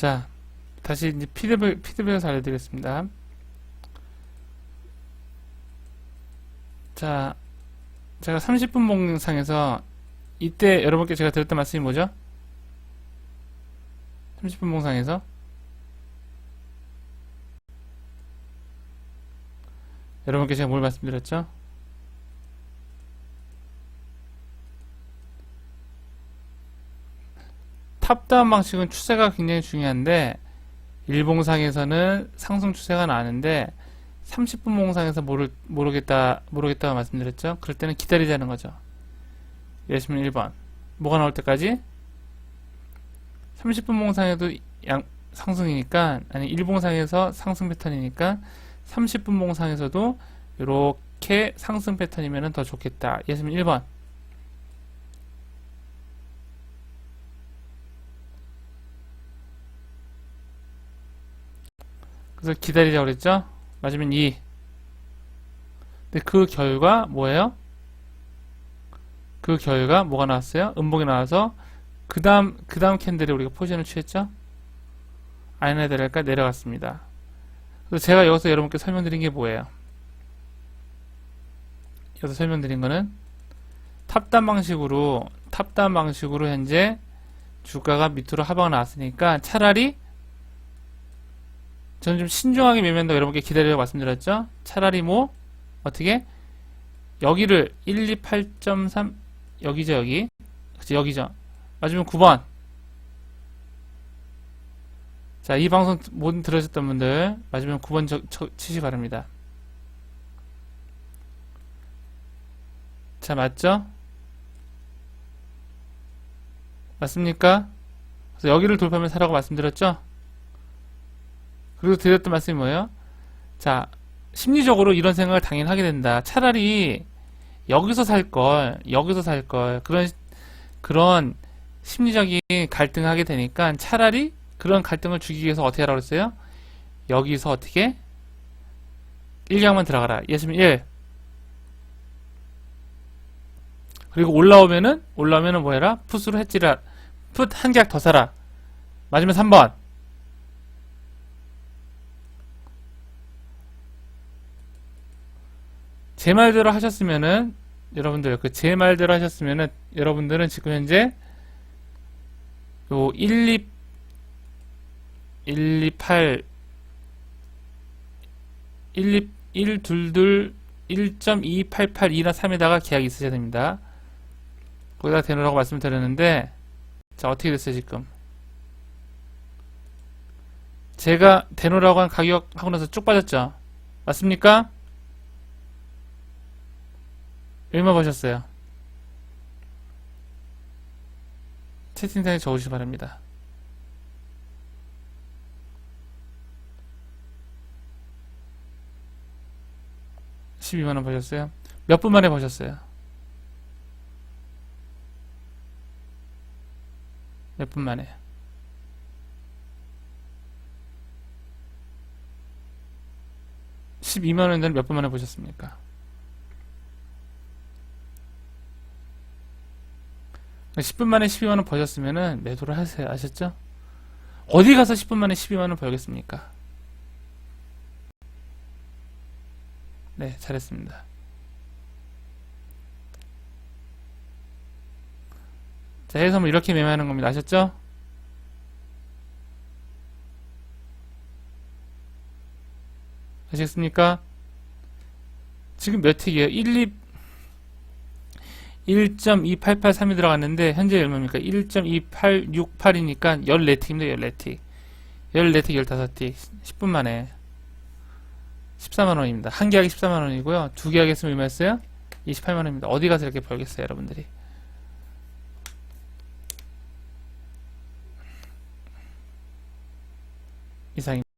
자, 다시 이제 피드백, 피드백을 알려드리겠습니다. 자, 제가 30분 봉상에서 이때 여러분께 제가 드렸던 말씀이 뭐죠? 30분 봉상에서 여러분께 제가 뭘 말씀드렸죠? 탑다운 방식은 추세가 굉장히 중요한데 일봉상에서는 상승 추세가 나는데 30분 봉상에서 모르, 모르겠다 모르겠다고 말씀드렸죠. 그럴 때는 기다리자는 거죠. 예를 들면 1번 뭐가 나올 때까지 30분 봉상에도 양 상승이니까 아니 일봉상에서 상승 패턴이니까 30분 봉상에서도 이렇게 상승 패턴이면 더 좋겠다. 예를 들면 1번 그래서 기다리자고 그랬죠? 맞으면 2. 근데 그 결과 뭐예요? 그 결과 뭐가 나왔어요? 음봉이 나와서 그 다음 그 다음 캔들에 우리가 포지션을 취했죠? 아이나 데랄까 내려갔습니다. 그래서 제가 여기서 여러분께 설명드린 게 뭐예요? 여기서 설명드린 거는 탑단 방식으로 탑단 방식으로 현재 주가가 밑으로 하방 나왔으니까 차라리 저는 좀 신중하게 매매한다고 여러분께 기다리라고 말씀드렸죠? 차라리 뭐, 어떻게? 여기를 128.3, 여기죠, 여기. 그치, 여기죠. 맞으면 9번. 자, 이 방송 못 들으셨던 분들, 맞으면 9번 저, 저, 치시 바랍니다. 자, 맞죠? 맞습니까? 그래서 여기를 돌파하면 사라고 말씀드렸죠? 그리고 드렸던 말씀이 뭐예요? 자, 심리적으로 이런 생각을 당연히 하게 된다. 차라리 여기서 살 걸, 여기서 살 걸, 그런, 그런 심리적인 갈등을 하게 되니까 차라리 그런 갈등을 주기 위해서 어떻게 하라고 그랬어요? 여기서 어떻게? 1경만 들어가라. 예수님 1. 그리고 올라오면은, 올라오면은 뭐 해라? 풋으로 했지라. 풋한 계약 더 사라. 맞으면 3번. 제 말대로 하셨으면은 여러분들 그 제 말대로 하셨으면은 여러분들은 지금 현재 요 1, 2 1, 2, 8 1, 2, 1, 2, 2 1.2882나 3에다가 계약이 있으셔야 됩니다. 거기다 대놓으라고 말씀드렸는데 자 어떻게 됐어요 지금 제가 대놓으라고 한 가격 하고 나서 쭉 빠졌죠 맞습니까? 얼마 버셨어요? 채팅창에 적어주시기 바랍니다. (12만원) 버셨어요? 몇 분 만에 버셨어요? 몇 분 만에? (12만원인데) 몇분 만에 보셨습니까? 10분 만에 12만원 버셨으면은 매도를 하세요. 아셨죠? 어디 가서 10분 만에 12만원 벌겠습니까? 네, 잘했습니다. 자, 해서 뭐 이렇게 매매하는 겁니다. 아셨죠? 아시겠습니까? 지금 몇 틱이에요? 1, 2, 1.2883이 들어갔는데 현재 얼마입니까? 1.2868이니까 14틱입니다. 14틱. 14틱, 15틱. 10분 만에 14만원입니다. 한 계약이 14만원이고요. 두 계약 했으면 얼마였어요? 28만원입니다. 어디 가서 이렇게 벌겠어요, 여러분들이. 이상입니다.